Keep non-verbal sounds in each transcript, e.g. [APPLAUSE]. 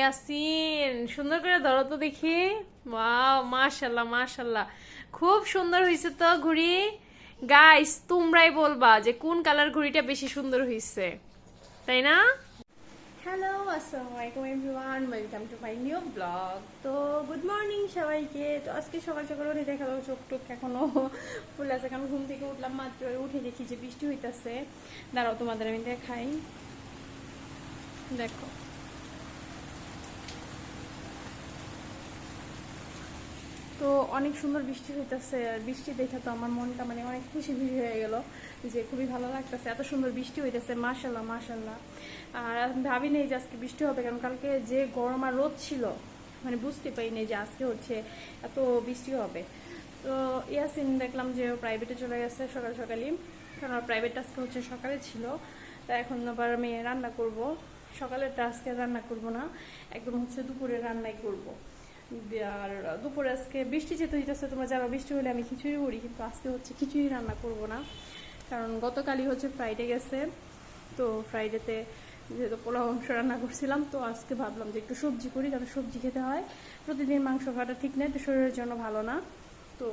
ইয়াসিন, সুন্দর করে ধরো তো দেখি। ওয়াও মাশাল্লাহ মাশাল্লাহ। খুব সুন্দর হয়েছে তো ঘুড়ি। গাইস তোমরাই বলবা যে কোন কালার ঘুড়িটা বেশি সুন্দর হয়েছে তাই না? হ্যালো আসসালামু আলাইকুম everyone welcome to my new blog তো গুড মর্নিং সবাইকে। তো আজকে সকাল সকাল উঠে দেখা চোখ টোক এখনও ফুল আছে, কারণ ঘুম থেকে উঠলাম মাত্র, উঠে দেখি যে বৃষ্টি হইতাছে। দাঁড়াও তোমাদের আমি দেখাই। দেখো। তো অনেক সুন্দর বৃষ্টি হইতেছে বৃষ্টি দেখে তো আমার মনটা মানে অনেক খুশি খুশি হয়ে গেল যে খুবই ভালো লাগতেছে, এত সুন্দর বৃষ্টি হইতেছে মাশাল্লাহ মাশাল্লাহ আর ভাবি নেই যে আজকে বৃষ্টি হবে, কারণ কালকে যে গরম আর রোদ ছিল মানে বুঝতে পারিনি যে আজকে হচ্ছে এত বৃষ্টি হবে। তো ইয়াসিন দেখলাম যে প্রাইভেটে চলে গেছে সকাল সকালই, কারণ প্রাইভেট আজকে হচ্ছে সকালে ছিল। তা এখন আবার আমি রান্না করব। সকালেরটা আজকে রান্না করব না, একদম হচ্ছে দুপুরে রান্নাই করব। আর দুপুরে আজকে বৃষ্টি যেতে হইতেছে তোমরা যারা বৃষ্টি হলে আমি খিচুড়ি করি, কিন্তু আজকে হচ্ছে খিচুড়ি রান্না করব না। কারণ গতকালই হচ্ছে ফ্রাইডে গেছে, তো ফ্রাইডেতে যেহেতু পোলাও মাংস রান্না করছিলাম, তো আজকে ভাবলাম যে একটু সবজি করি কারণ সবজি খেতে হয়। প্রতিদিন মাংস খাওয়াটা ঠিক না এটা শরীরের জন্য ভালো না। তো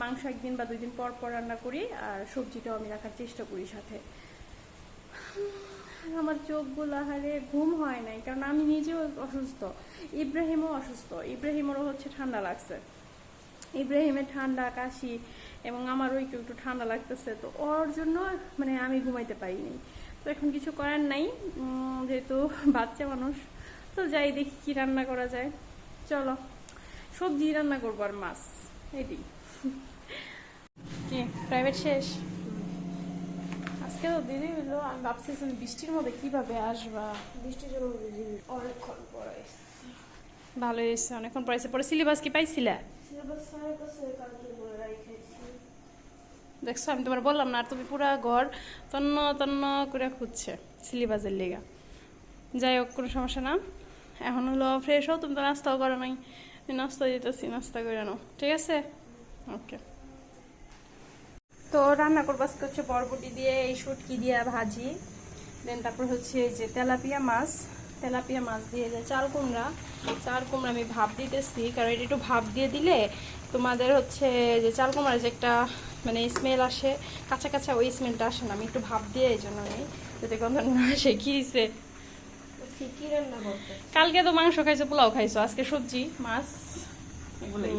মাংস একদিন বা দুই দিন পর পর রান্না করি, আর সবজিটাও আমি রাখার চেষ্টা করি সাথে। আমার চোখগুলো হারে ঘুম হয় নাই, কারণ আমি নিজেও অসুস্থ। ইব্রাহিমও অসুস্থ। ইব্রাহিমেরও হচ্ছে ঠান্ডা লাগছে। ইব্রাহিমের ঠান্ডা, কাশি এবং আমারও একটু একটু ঠান্ডা লাগতেছে। তো ওর জন্য মানে আমি ঘুমাইতে পারিনি। তো এখন কিছু করার নাই। যেহেতু বাচ্চা মানুষ, তো যাই দেখি কি রান্না করা যায়। চলো, সবজি রান্না করব আর মাছ। এটি [LAUGHS] কি প্রাইভেট শেষ? আজকে তো দিদি হলো আমি ভাবছি তুমি বৃষ্টির মধ্যে কীভাবে আসবা? বৃষ্টির জন্য অনেকক্ষণ পরে ভালো হয়েছে অনেকক্ষণ পড়াইছে পরে সিলেবাস কি পাইছিলা? দেখছ আমি তোমার বললাম না আর তুমি পুরা ঘর তন্ন তন্ন করে খুঁজছে সিলেবাসের লেগা। যাই হোক কোনো সমস্যা না। এখন হলো ফ্রেশ হও তুমি তো নাস্তাও করো নাই। নাস্তা দিতেছি নাস্তা করে নাও। ঠিক আছে? ওকে। তো রান্না করব আজকে হচ্ছে বরবটি দিয়ে এই শুটকি দিয়ে ভাজি। দেন তারপর হচ্ছে এই যে তেলাপিয়া মাছ। তেলাপিয়া মাছ দিয়ে যে চাল কুমড়া। চাল কুমড়া আমি ভাপ দিতেছি কারণ এটা একটু ভাপ দিয়ে দিলে তোমাদের হচ্ছে যে চাল কুমড়ার যে একটা মানে স্মেল আসে কাঁচা কাঁচা ওই স্মেলটা আসে না। আমি একটু ভাপ দিয়ে এই জন্য নেই। যাতে গন্ধ না আসে কি কালকে তো মাংস খাইছো পোলাও খাইছো আজকে সবজি মাছ। এগুলোই।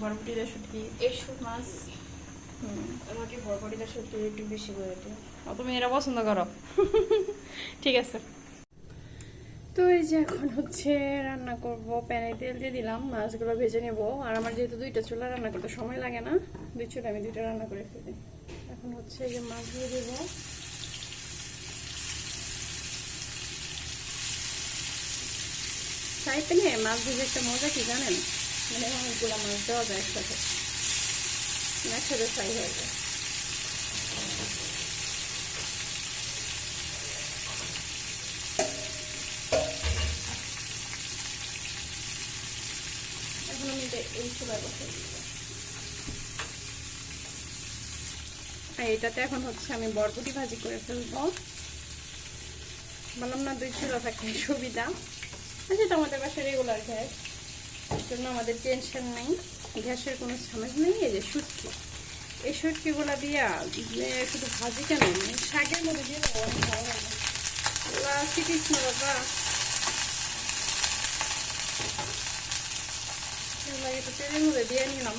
বরবটি দিয়ে শুটকি। এই মাছ। আমাকে বরবটিটা সত্যি একটু বেশি করে দিও। তুমি এরা পছন্দ করো। [LAUGHS] ঠিক আছে। তো এই যে এখন হচ্ছে রান্না করব প্যানে তেল দিয়ে দিলাম মাছগুলো ভেজে নেব। আর আমার যেহেতু দুইটা চুলা রান্না করতে সময় লাগে না দুই চুলা আমি দুইটা রান্না করে ফেলি। এখন হচ্ছে এই যে মাছ দিয়ে দেবো। ফ্রাই প্যানে মাছ ভেজে একটা মজা কি জানেন? মানে অনেকগুলো মাছ দেওয়া যায় একসাথে। একসাথে ফ্রাই হয়ে যায়। এখন আমি এটা আর এটাতে এখন হচ্ছে আমি বরবটি ভাজি করে ফেলব। বললাম না, দুই চুলা থাকলে সুবিধা। আচ্ছা তো আমাদের বাসায় রেগুলার গ্যাস জন্য আমাদের টেনশন নেই। গ্যাসের কোনো ঝামেলা নেই? এই যে সুটকি এই সুটকিগুলো দিয়া যে শুধু ভাজি কেন? মানে শাকের মধ্যে দিয়ে অনেক শ্রীকৃষ্ণ বাবা। একটু তেলের মধ্যে দিয়ে নিলাম।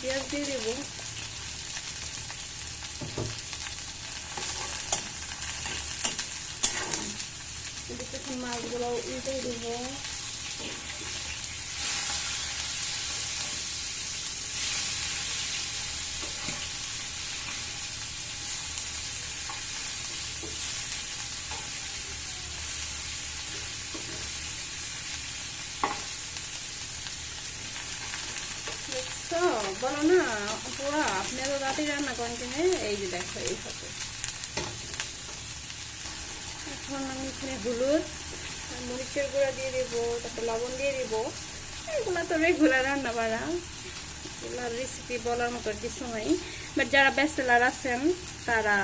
পেঁয়াজ দিয়ে দেবো। মাছগুলো উল্টে দেবো দেখছ বলো না পুরা আপনি এত রাতেই রান্না করেন কিনে? এই যে দেখো, এই হবে এখন আমি এখানে হলুদ, মরিচের গুঁড়া দিয়ে দেবো, তারপর লবণ দিয়ে দেবো। এগুলো তো রেগুলার রান্না বাড়া এগুলোর রেসিপি বলার মতো কিছু নাই। বাট যারা ব্যাচেলার আছেন, তারা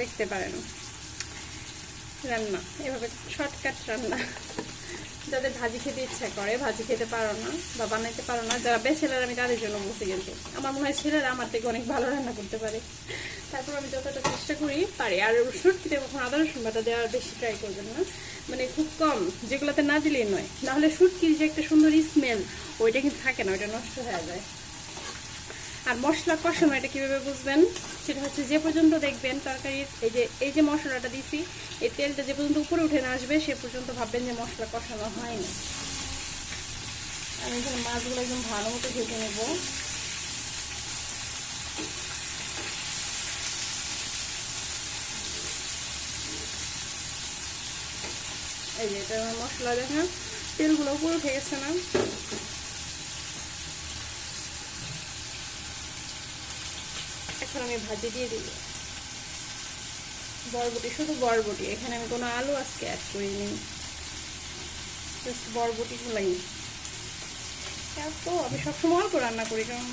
দেখতে পারেন। রান্না, এভাবে শর্টকাট রান্না। যাদের ভাজি খেতে ইচ্ছা করে, ভাজি খেতে পারো না বা বানাইতে পারো না, যারা বেছেলার আমি তাদের জন্য বলছি কিন্তু, আমার মনে হয় ছেলেরা আমার থেকে অনেক ভালো রান্না করতে পারে। তারপর আমি যতটা চেষ্টা করি পারি, আর শুটকিতে কখন আদা রসুন বাটা দেওয়ার বেশি ট্রাই করবেন না। মানে খুব কম, যেগুলোতে না দিলেই নয়। নাহলে সুটকির যে একটা সুন্দর স্মেল ওইটা কিন্তু থাকে না, ওইটা নষ্ট হয়ে যায়। আর মশলা কষানো, এটা কীভাবে বুঝবেন? সেটা হচ্ছে যে পর্যন্ত দেখবেন তরকারির, এই যে এই যে মশলাটা দিছি, এই তেলটা যে পর্যন্ত উপরে উঠে না আসবে, সে পর্যন্ত ভাববেন যে মশলা কষানো হয়নি। আমি এখানে মাছগুলো একদম ভালো মতো ভেজে নেব। এই যে, এটা মশলা, দেখেন? তেলগুলো উপরে উঠে গেছে না? আমি ভাজি দিয়ে দিব। বরবটি, শুধু বরবটি। এখানে আমি কোনো আলু আজকে অ্যাড করিনি। জাস্ট বরবটি গুলাই এত আমি সবসময় অল্প রান্না করি, কারণ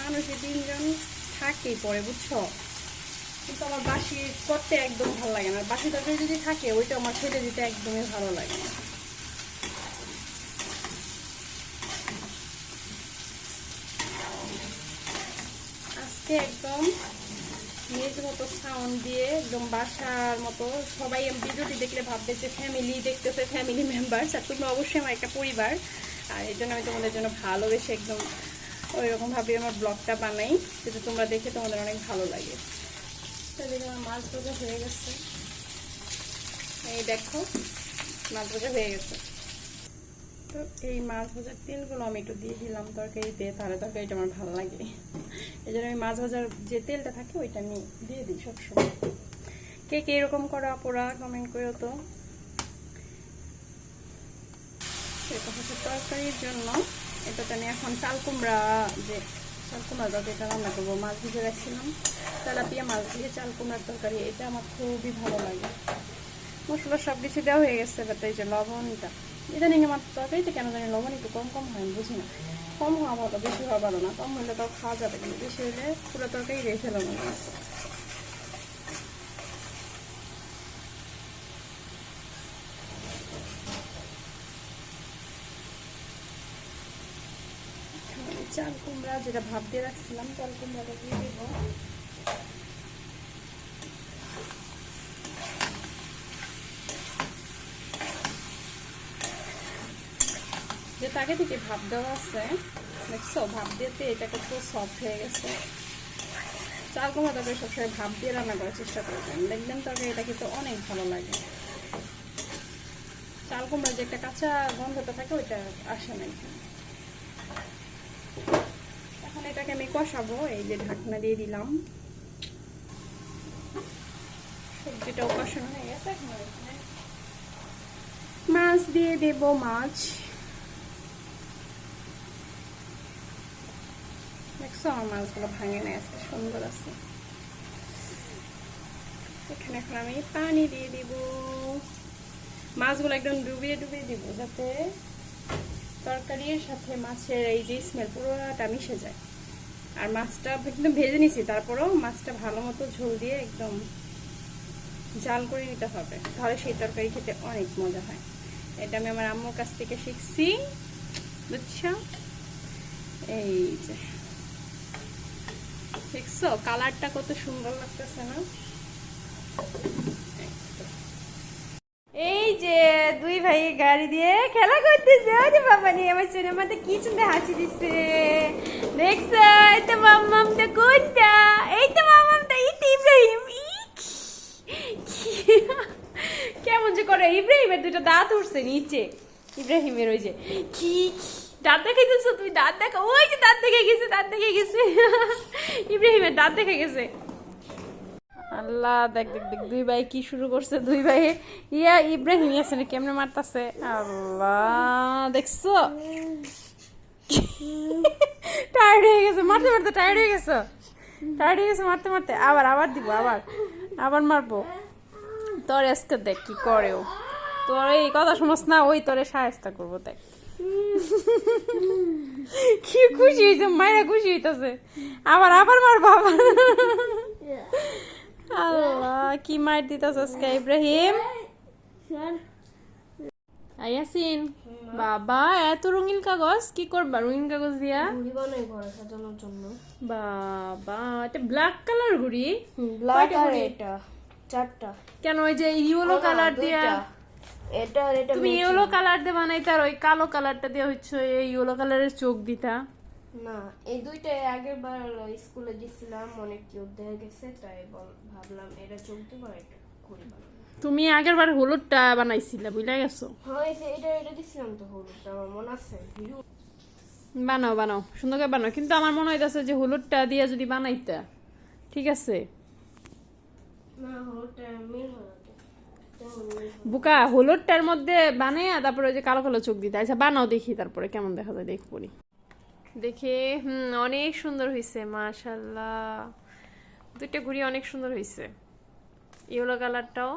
মানুষের তিনজন থাকেই পরে, বুঝছ? কিন্তু আমার বাসি করতে একদম ভালো লাগে না। বাসি তরকারি যদি থাকে, ওইটা আমার খেতে দিতে একদমই ভালো লাগে না। আজকে একদম মতো সাউন্ড দিয়ে একদম বাসার মতো সবাই ভিডিওটি দেখলে ভাববে যে ফ্যামিলি দেখতেছে ফ্যামিলি মেম্বার আর তোমরা অবশ্যই আমার একটা পরিবার। আর এই জন্য আমি তোমাদের জন্য ভালোবেসে একদম ওই রকমভাবে আমার ব্লগটা বানাই যাতে তোমরা দেখে তোমাদের অনেক ভালো লাগে। তাহলে আমার মাছ হয়ে গেছে। এই দেখো, মাছ হয়ে গেছে। এই মাছ ভাজার তেলগুলো আমি একটু দিয়ে দিলাম তরকারিতে, তাহলে তরকারিটা আমার ভালো লাগে এই জন্য আমি মাছ ভাজার যে তেলটা থাকে, ওইটা আমি দিয়ে দিই সবসময়। কে কে এরকম করো আপুরা কমেন্ট করো তো। এটা হচ্ছে তরকারির জন্য, এটাতে আমি এখন চাল কুমড়া যে চাল কুমড়া এটা রান্না করব, মাছ ভিজে রাখছিলাম। তেলাপিয়া মাছ দিয়ে চাল কুমড়ার তরকারি, এটা আমার খুবই ভালো লাগে। মশলা সব কিছু দেওয়া হয়ে গেছে বাট এই যে লবণটা। ইদানিং আমার তরকারিতে কেন জানি লবণ একটু কম কম হয় বুঝি না। কম হওয়া ভালো, বেশি হওয়া ভালো না, কম হলে তাও খাওয়া যাবে কিন্তু বেশি হলে পুরো তরকারি রেখে ফেলো না চাল কুমড়া যেটা ভাব দিয়ে রাখছিলাম, চাল কুমড়াটা দিয়ে দেবো। যে তাকে থেকে ভাব দেওয়া আছে। দেখছ? ভাব দিতে এটা কত সফট হয়ে গেছে। চাল কুমড়া তরকারি সবসময় ভাব দিয়ে রান্না করার চেষ্টা করবেন। দেখবেন তরকারি এটা কিন্তু অনেক ভালো লাগে। চাল কুমড়ার যে একটা কাঁচা গন্ধটা থাকে, ওইটা আসে না। এখন। এটাকে আমি কষাবো। এই যে ঢাকনা দিয়ে দিলাম। সবজিটাও কষানো হয়ে গেছে এখন মাছ দিয়ে দেব মাছ। দেখছ? আমার মাছগুলো ভাঙে নেই, আজকে সুন্দর আছে। এখানে এখন আমি পানি দিয়ে দিব। মাছগুলো একদম ডুবিয়ে ডুবিয়ে দিব যাতে তরকারির সাথে মাছের এই যে স্মেল পুরোটা মিশে যায়। আর মাছটা একদম ভেজে নিছি, তারপরেও মাছটা ভালো মতো ঝোল দিয়ে একদম জাল করে নিতে হবে। তাহলে সেই তরকারি খেতে অনেক মজা হয়। এটা আমি আমার আম্মুর কাছ থেকে শিখছি। বুঝছ? এই যে। দেখছ? কালারটা কত সুন্দর লাগতেছে না? এই যে দুই ভাই গাড়ি দিয়ে খেলা করতেছে। বাবা নিয়ে আমার সিনেমাতে কি সুন্দর হাসি দিচ্ছে। দেখছ? এই তো মাম্মামটা কোনটা? এই তো তো ইব্রাহিম। কেমন যে করে ইব্রাহিমের দুটো দাঁত উঠছে নিচে। ইব্রাহিমের ওই যে। কি? দাঁত দেখাইতেছো? তুমি দাঁত দেখা ওই যে দাঁত দেখে গেছে, দাঁত দেখে গেছে। ইব্রাহিমের দাঁত দেখে গেছে। আল্লাহ, দেখ দেখ দেখ, দুই ভাই কি শুরু করছে? দুই ভাই, ইয়া ইব্রাহিম ইয়াসিন কেমনে মারতাছে? আল্লাহ, দেখছ? টায়ার্ড হয়ে গেছে, মারতে মারতে টায়ার্ড হয়ে গেছে? টায়ার্ড হয়ে গেছে, মারতে মারতে। আবার আবার দিব, আবার। আবার মারবো। তোর আজকে দেখ কি করে ও। তোর এই কথা শুনস না, ওই তোরে সাহায্য করব, দেখ। কি খুশি হয়েছে মায়েরা খুশি হইতাছে। আবার আবার মারবো বাবা আল্লাহ কি মার দিতাছ আজকে ইব্রাহিম? আয়াসিন বাবা এত রঙিন কাগজ কি করবা রঙিন কাগজ দিয়া? সাজানোর জন্য। বাবা এটা ব্ল্যাক কালার ঘুড়ি? ব্ল্যাক আর এটা? চারটা। কেন ওই যে ইয়েলো কালার দিয়া? এটা এটা তুমি ইয়েলো কালার দিয়ে বানাইতে আর ওই কালো কালারটা দিয়ে হচ্ছে এই ইয়েলো কালারের চোখ দিতা। না এই দুইটা আগের বার স্কুলে দিছিলাম অনেক কিউট দেখা গেছে তাই বল- ভাবলাম এটা চোখ দিব আর এটা ঘুড়ি তুমি আগের বার হলুদটা বানাইছিলা বুঝলা গেছো? হ্যাঁ এটা এটা দিছিলাম তো হলুদটা আমার মনে আছে। বানাও বানাও সুন্দর করে বানাও। কিন্তু আমার মনে হইতাছে যে হলুদটা দিয়ে যদি বানাইতা ঠিক আছে? না হলুদটা মিল হয়ে যাবে তেমন মিল হয়। বুকা, হলুদটার মধ্যে বানাইয়া তারপরে ওই যে কালো কালো চোখ দিতে। আচ্ছা বানাও দেখি তারপরে কেমন দেখা যায় দেখবনি দেখে অনেক সুন্দর হয়েছে মাশাল্লাহ দুইটা ঘুড়ি অনেক সুন্দর হয়েছে ইয়েলো কালারটাও,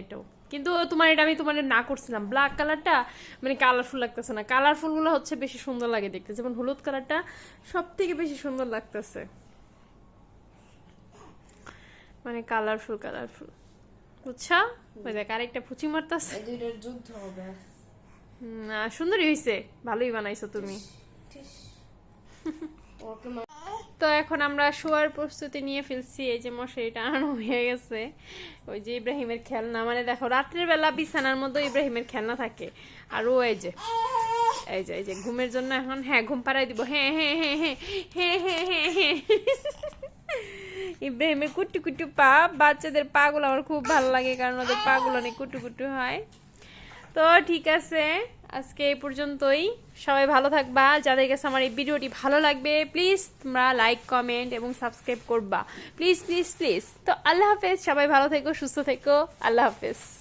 এটাও। কিন্তু তোমার এটা আমি তোমার না করছিলাম। ব্ল্যাক কালারটা মানে কালারফুল লাগতেছে না। কালারফুলগুলো হচ্ছে বেশি সুন্দর লাগে দেখতে। যেমন হলুদ কালারটা সব থেকে বেশি সুন্দর লাগতেছে। মানে কালারফুল কালারফুল। বুঝছা? ওই দেখ আরেকটা ফুচি মারতাছে। এই দুইটার যুদ্ধ হবে। আহ, সুন্দরই হয়েছে ভালোই বানাইছো তুমি। [LAUGHS] তো এখন আমরা শোয়ার প্রস্তুতি নিয়ে ফেলছি। এই যে মশারিটা আনানো হয়ে গেছে। ওই যে ইব্রাহিমের খেলনা। মানে দেখো রাত্রের বেলা বিছানার মধ্যে ইব্রাহিমের খেলনা থাকে। আর ও এই যে এই যে এই যে ঘুমের জন্য এখন হ্যাঁ ঘুম পাড়াই দিব। হ্যাঁ হ্যাঁ হ্যাঁ হ্যাঁ হ্যাঁ হ্যাঁ হ্যাঁ হ্যাঁ। ইব্রাহিমের কুটু কুটু পা, বাচ্চাদের পাগুলো আমার খুব ভালো লাগে কারণ ওদের পাগুলো অনেক কুটু কুটু হয়। তো ঠিক আছে, আজকে এই পর্যন্তই। সবাই ভালো থাকবা। যাদের কাছে আমার এই ভিডিওটি ভালো লাগবে প্লিজ তোমরা লাইক কমেন্ট এবং সাবস্ক্রাইব করবা। প্লিজ প্লিজ প্লিজ তো আল্লাহ হাফেজ, সবাই ভালো থেকো, সুস্থ থেকো। আল্লাহ হাফেজ।